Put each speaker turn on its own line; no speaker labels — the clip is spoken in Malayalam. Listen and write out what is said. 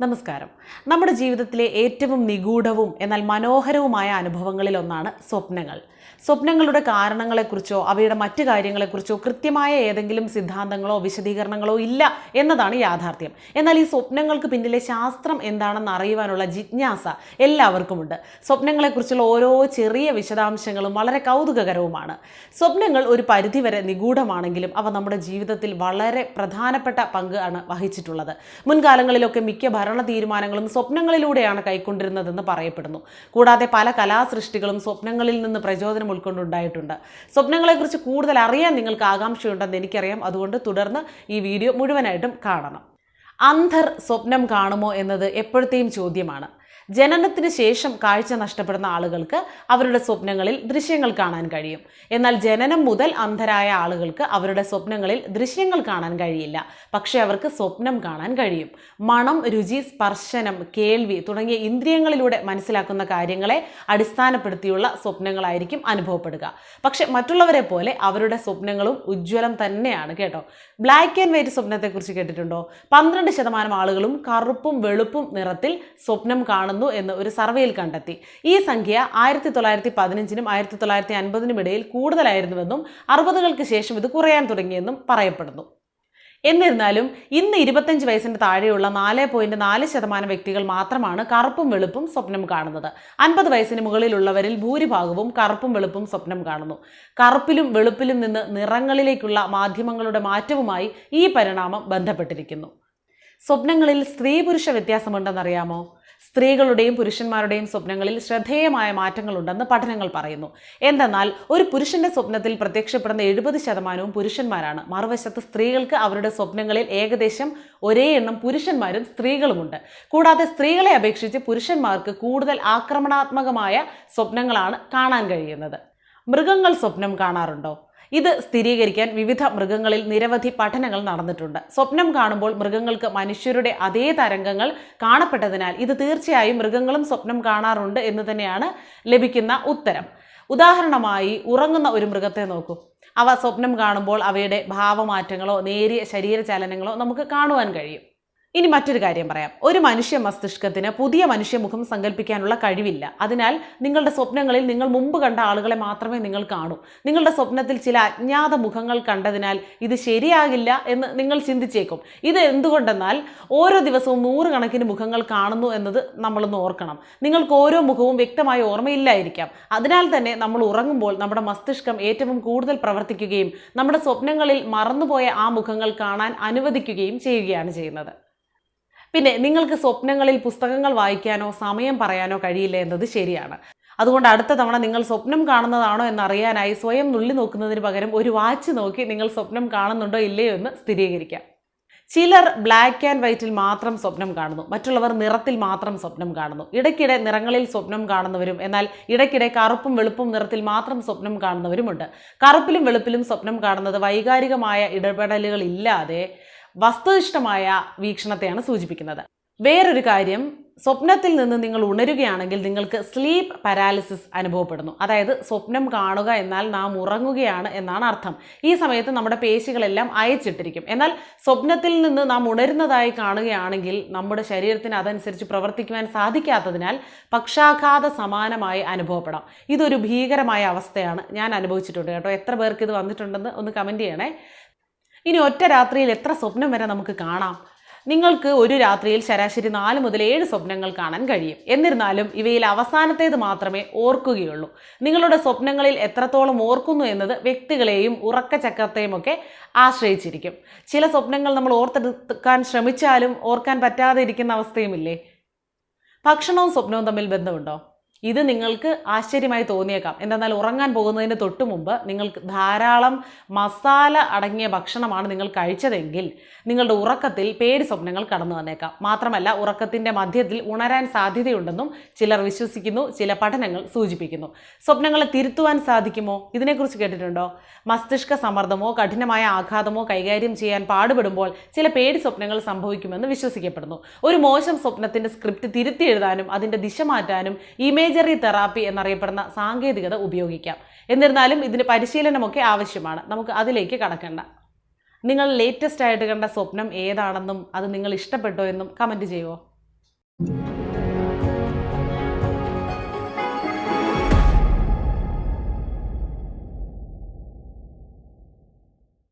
നമസ്കാരം. നമ്മുടെ ജീവിതത്തിലെ ഏറ്റവും നിഗൂഢവും എന്നാൽ മനോഹരവുമായ അനുഭവങ്ങളിൽ ഒന്നാണ് സ്വപ്നങ്ങൾ. സ്വപ്നങ്ങളുടെ കാരണങ്ങളെക്കുറിച്ചോ അവയുടെ മറ്റു കാര്യങ്ങളെക്കുറിച്ചോ കൃത്യമായ ഏതെങ്കിലും സിദ്ധാന്തങ്ങളോ വിശദീകരണങ്ങളോ ഇല്ല എന്നതാണ് യാഥാർത്ഥ്യം. എന്നാൽ ഈ സ്വപ്നങ്ങൾക്ക് പിന്നിലെ ശാസ്ത്രം എന്താണെന്ന് അറിയുവാനുള്ള ജിജ്ഞാസ എല്ലാവർക്കുമുണ്ട്. സ്വപ്നങ്ങളെക്കുറിച്ചുള്ള ഓരോ ചെറിയ വിശദാംശങ്ങളും വളരെ കൗതുകകരവുമാണ്. സ്വപ്നങ്ങൾ ഒരു പരിധിവരെ നിഗൂഢമാണെങ്കിലും അവ നമ്മുടെ ജീവിതത്തിൽ വളരെ പ്രധാനപ്പെട്ട പങ്ക് ആണ് വഹിച്ചിട്ടുള്ളത്. മുൻകാലങ്ങളിലൊക്കെ മിക്ക ഭരണ തീരുമാനങ്ങളും സ്വപ്നങ്ങളിലൂടെയാണ് കൈക്കൊണ്ടിരുന്നതെന്ന് പറയപ്പെടുന്നു. കൂടാതെ പല കലാസൃഷ്ടികളും സ്വപ്നങ്ങളിൽ നിന്ന് പ്രചോദനം ഉൾക്കൊണ്ടുണ്ടായിട്ടുണ്ട്. സ്വപ്നങ്ങളെക്കുറിച്ച് കൂടുതൽ അറിയാൻ നിങ്ങൾക്ക് ആകാംക്ഷയുണ്ടെന്ന് എനിക്കറിയാം. അതുകൊണ്ട് തുടർന്ന് ഈ വീഡിയോ മുഴുവനായിട്ടും കാണണം. അന്ധർ സ്വപ്നം കാണുമോ എന്നത് എപ്പോഴത്തെയും ചോദ്യമാണ്. ജനനത്തിന് ശേഷം കാഴ്ച നഷ്ടപ്പെടുന്ന ആളുകൾക്ക് അവരുടെ സ്വപ്നങ്ങളിൽ ദൃശ്യങ്ങൾ കാണാൻ കഴിയും. എന്നാൽ ജനനം മുതൽ അന്ധരായ ആളുകൾക്ക് അവരുടെ സ്വപ്നങ്ങളിൽ ദൃശ്യങ്ങൾ കാണാൻ കഴിയില്ല. പക്ഷേ അവർക്ക് സ്വപ്നം കാണാൻ കഴിയും. മണം രുചി സ്പർശനം കേൾവി തുടങ്ങിയ ഇന്ദ്രിയങ്ങളിലൂടെ മനസ്സിലാക്കുന്ന കാര്യങ്ങളെ അടിസ്ഥാനപ്പെടുത്തിയുള്ള സ്വപ്നങ്ങളായിരിക്കും അനുഭവപ്പെടുക. പക്ഷെ മറ്റുള്ളവരെ പോലെ അവരുടെ സ്വപ്നങ്ങളും ഉജ്ജ്വലം തന്നെയാണ് കേട്ടോ. ബ്ലാക്ക് ആൻഡ് വൈറ്റ് സ്വപ്നത്തെക്കുറിച്ച് കേട്ടിട്ടുണ്ടോ? പന്ത്രണ്ട് ശതമാനം ആളുകളും കറുപ്പും വെളുപ്പും നിറത്തിൽ സ്വപ്നം കാണുന്നു എന്ന് ഒരു സർവേയിൽ കണ്ടെത്തി. ഈ സംഖ്യ ആയിരത്തി തൊള്ളായിരത്തി പതിനഞ്ചിനും ആയിരത്തി തൊള്ളായിരത്തി അൻപതിനും ഇടയിൽ കൂടുതലായിരുന്നുവെന്നും അറുപതുകൾക്ക് ശേഷം ഇത് കുറയാൻ തുടങ്ങിയെന്നും പറയപ്പെടുന്നു. എന്നിരുന്നാലും ഇന്ന് ഇരുപത്തഞ്ച് വയസ്സിന് താഴെയുള്ള നാല് പോയിന്റ് നാല് ശതമാനം വ്യക്തികൾ മാത്രമാണ് കറുപ്പും വെളുപ്പും സ്വപ്നം കാണുന്നത്. അൻപത് വയസ്സിന് മുകളിലുള്ളവരിൽ ഭൂരിഭാഗവും കറുപ്പും വെളുപ്പും സ്വപ്നം കാണുന്നു. കറുപ്പിലും വെളുപ്പിലും നിന്ന് നിറങ്ങളിലേക്കുള്ള മാധ്യമങ്ങളുടെ മാറ്റവുമായി ഈ പരിണാമം ബന്ധപ്പെട്ടിരിക്കുന്നു. സ്വപ്നങ്ങളിൽ സ്ത്രീ പുരുഷ വ്യത്യാസമുണ്ടെന്നറിയാമോ? സ്ത്രീകളുടെയും പുരുഷന്മാരുടെയും സ്വപ്നങ്ങളിൽ ശ്രദ്ധേയമായ മാറ്റങ്ങളുണ്ടെന്ന് പഠനങ്ങൾ പറയുന്നു. എന്തെന്നാൽ ഒരു പുരുഷന്റെ സ്വപ്നത്തിൽ പ്രത്യക്ഷപ്പെടുന്ന എഴുപത് ശതമാനവും പുരുഷന്മാരാണ്. മറുവശത്ത് സ്ത്രീകൾക്ക് അവരുടെ സ്വപ്നങ്ങളിൽ ഏകദേശം ഒരേ എണ്ണം പുരുഷന്മാരും സ്ത്രീകളുമുണ്ട്. കൂടാതെ സ്ത്രീകളെ അപേക്ഷിച്ച് പുരുഷന്മാർക്ക് കൂടുതൽ ആക്രമണാത്മകമായ സ്വപ്നങ്ങളാണ് കാണാൻ കഴിയുന്നത്. മൃഗങ്ങൾ സ്വപ്നം കാണാറുണ്ടോ? ഇത് സ്ഥിരീകരിക്കാൻ വിവിധ മൃഗങ്ങളിൽ നിരവധി പഠനങ്ങൾ നടന്നിട്ടുണ്ട്. സ്വപ്നം കാണുമ്പോൾ മൃഗങ്ങൾക്ക് മനുഷ്യരുടെ അതേ തരംഗങ്ങൾ കാണപ്പെട്ടതിനാൽ ഇത് തീർച്ചയായും മൃഗങ്ങളും സ്വപ്നം കാണാറുണ്ട് എന്ന് തന്നെയാണ് ലഭിക്കുന്ന ഉത്തരം. ഉദാഹരണമായി ഉറങ്ങുന്ന ഒരു മൃഗത്തെ നോക്കൂ. അവ സ്വപ്നം കാണുമ്പോൾ അവയുടെ ഭാവമാറ്റങ്ങളോ നേരിയ ശരീരചലനങ്ങളോ നമുക്ക് കാണുവാൻ കഴിയും. ഇനി മറ്റൊരു കാര്യം പറയാം. ഒരു മനുഷ്യ മസ്തിഷ്കത്തിന് പുതിയ മനുഷ്യമുഖം സങ്കല്പിക്കാനുള്ള കഴിവില്ല. അതിനാൽ നിങ്ങളുടെ സ്വപ്നങ്ങളിൽ നിങ്ങൾ മുമ്പ് കണ്ട ആളുകളെ മാത്രമേ നിങ്ങൾ കാണൂ. നിങ്ങളുടെ സ്വപ്നത്തിൽ ചില അജ്ഞാത മുഖങ്ങൾ കണ്ടതിനാൽ ഇത് ശരിയാകില്ല എന്ന് നിങ്ങൾ ചിന്തിച്ചേക്കും. ഇത് എന്തുകൊണ്ടെന്നാൽ ഓരോ ദിവസവും നൂറുകണക്കിന് മുഖങ്ങൾ കാണുന്നു എന്നത് നമ്മളൊന്ന് ഓർക്കണം. നിങ്ങൾക്ക് ഓരോ മുഖവും വ്യക്തമായ ഓർമ്മയില്ലായിരിക്കാം. അതിനാൽ തന്നെ നമ്മൾ ഉറങ്ങുമ്പോൾ നമ്മുടെ മസ്തിഷ്കം ഏറ്റവും കൂടുതൽ പ്രവർത്തിക്കുകയും നമ്മുടെ സ്വപ്നങ്ങളിൽ മറന്നുപോയ ആ മുഖങ്ങൾ കാണാൻ അനുവദിക്കുകയും ചെയ്യുകയാണ് ചെയ്യുന്നത്. പിന്നെ നിങ്ങൾക്ക് സ്വപ്നങ്ങളിൽ പുസ്തകങ്ങൾ വായിക്കാനോ സമയം പറയാനോ കഴിയില്ല എന്നത് ശരിയാണ്. അതുകൊണ്ട് അടുത്ത തവണ നിങ്ങൾ സ്വപ്നം കാണുന്നതാണോ എന്നറിയാനായി സ്വയം നുള്ളി നോക്കുന്നതിന് പകരം ഒരു വാച്ച് നോക്കി നിങ്ങൾ സ്വപ്നം കാണുന്നുണ്ടോ ഇല്ലയോ എന്ന് സ്ഥിരീകരിക്കാം. ചിലർ ബ്ലാക്ക് ആൻഡ് വൈറ്റിൽ മാത്രം സ്വപ്നം കാണുന്നു. മറ്റുള്ളവർ നിറത്തിൽ മാത്രം സ്വപ്നം കാണുന്നു. ഇടയ്ക്കിടെ നിറങ്ങളിൽ സ്വപ്നം കാണുന്നവരും എന്നാൽ ഇടയ്ക്കിടെ കറുപ്പും വെളുപ്പും നിറത്തിൽ മാത്രം സ്വപ്നം കാണുന്നവരുമുണ്ട്. കറുപ്പിലും വെളുപ്പിലും സ്വപ്നം കാണുന്നത് വൈകാരികമായ ഇടപെടലുകൾ ഇല്ലാതെ വസ്തുനിഷ്ഠമായ വീക്ഷണത്തെയാണ് സൂചിപ്പിക്കുന്നത്. വേറൊരു കാര്യം സ്വപ്നത്തിൽ നിന്ന് നിങ്ങൾ ഉണരുകയാണെങ്കിൽ നിങ്ങൾക്ക് സ്ലീപ്പ് പാരാലിസിസ് അനുഭവപ്പെടുന്നു. അതായത് സ്വപ്നം കാണുക എന്നാൽ നാം ഉറങ്ങുകയാണ് എന്നാണ് അർത്ഥം. ഈ സമയത്ത് നമ്മുടെ പേശികളെല്ലാം അയച്ചിട്ടിരിക്കും. എന്നാൽ സ്വപ്നത്തിൽ നിന്ന് നാം ഉണരുന്നതായി കാണുകയാണെങ്കിൽ നമ്മുടെ ശരീരത്തിന് അതനുസരിച്ച് പ്രവർത്തിക്കുവാൻ സാധിക്കാത്തതിനാൽ പക്ഷാഘാത സമാനമായി അനുഭവപ്പെടാം. ഇതൊരു ഭീകരമായ അവസ്ഥയാണ്. ഞാൻ അനുഭവിച്ചിട്ടുണ്ട് കേട്ടോ. എത്ര പേർക്ക് ഇത് വന്നിട്ടുണ്ടെന്ന് ഒന്ന് കമന്റ് ചെയ്യണേ. ഇനി ഒറ്റ രാത്രിയിൽ എത്ര സ്വപ്നം വരെ നമുക്ക് കാണാം? നിങ്ങൾക്ക് ഒരു രാത്രിയിൽ ശരാശരി നാല് മുതൽ ഏഴ് സ്വപ്നങ്ങൾ കാണാൻ കഴിയും. എന്നിരുന്നാലും ഇവയിൽ അവസാനത്തേത് മാത്രമേ ഓർക്കുകയുള്ളൂ. നിങ്ങളുടെ സ്വപ്നങ്ങളിൽ എത്രത്തോളം ഓർക്കുന്നു എന്നത് വ്യക്തികളെയും ഉറക്കചക്രത്തെയും ഒക്കെ ആശ്രയിച്ചിരിക്കും. ചില സ്വപ്നങ്ങൾ നമ്മൾ ഓർത്തെടുക്കാൻ ശ്രമിച്ചാലും ഓർക്കാൻ പറ്റാതെ ഇരിക്കുന്ന അവസ്ഥയുമില്ലേ? ഭക്ഷണവും സ്വപ്നവും തമ്മിൽ ബന്ധമുണ്ടോ? ഇത് നിങ്ങൾക്ക് ആശ്ചര്യമായി തോന്നിയേക്കാം. എന്തെന്നാൽ ഉറങ്ങാൻ പോകുന്നതിന് തൊട്ടു മുമ്പ് നിങ്ങൾക്ക് ധാരാളം മസാല അടങ്ങിയ ഭക്ഷണമാണ് നിങ്ങൾ കഴിച്ചതെങ്കിൽ നിങ്ങളുടെ ഉറക്കത്തിൽ പേടി സ്വപ്നങ്ങൾ കടന്നു വന്നേക്കാം. മാത്രമല്ല ഉറക്കത്തിന്റെ മധ്യത്തിൽ ഉണരാൻ സാധ്യതയുണ്ടെന്നും ചിലർ വിശ്വസിക്കുന്നു ചില പഠനങ്ങൾ സൂചിപ്പിക്കുന്നു. സ്വപ്നങ്ങളെ തിരുത്തുവാൻ സാധിക്കുമോ? ഇതിനെക്കുറിച്ച് കേട്ടിട്ടുണ്ടോ? മസ്തിഷ്ക സമ്മർദ്ദമോ കഠിനമായ ആഘാതമോ കൈകാര്യം ചെയ്യാൻ പാടുപെടുമ്പോൾ ചില പേടി സ്വപ്നങ്ങൾ സംഭവിക്കുമെന്ന് വിശ്വസിക്കപ്പെടുന്നു. ഒരു മോശം സ്വപ്നത്തിന്റെ സ്ക്രിപ്റ്റ് തിരുത്തി എഴുതാനും അതിന്റെ ദിശ മാറ്റാനും ഇമേജറി തെറാപ്പി എന്നറിയപ്പെടുന്ന സാങ്കേതികത ഉപയോഗിക്കാം. എന്നിരുന്നാലും ഇതിന് പരിശീലനമൊക്കെ ആവശ്യമാണ്. നമുക്ക് അതിലേക്ക് കടക്കണ്ട. നിങ്ങൾ ലേറ്റസ്റ്റ് ആയിട്ട് കണ്ട സ്വപ്നം ഏതാണെന്നും അത് നിങ്ങൾ ഇഷ്ടപ്പെട്ടോ എന്നും കമന്റ് ചെയ്യുമോ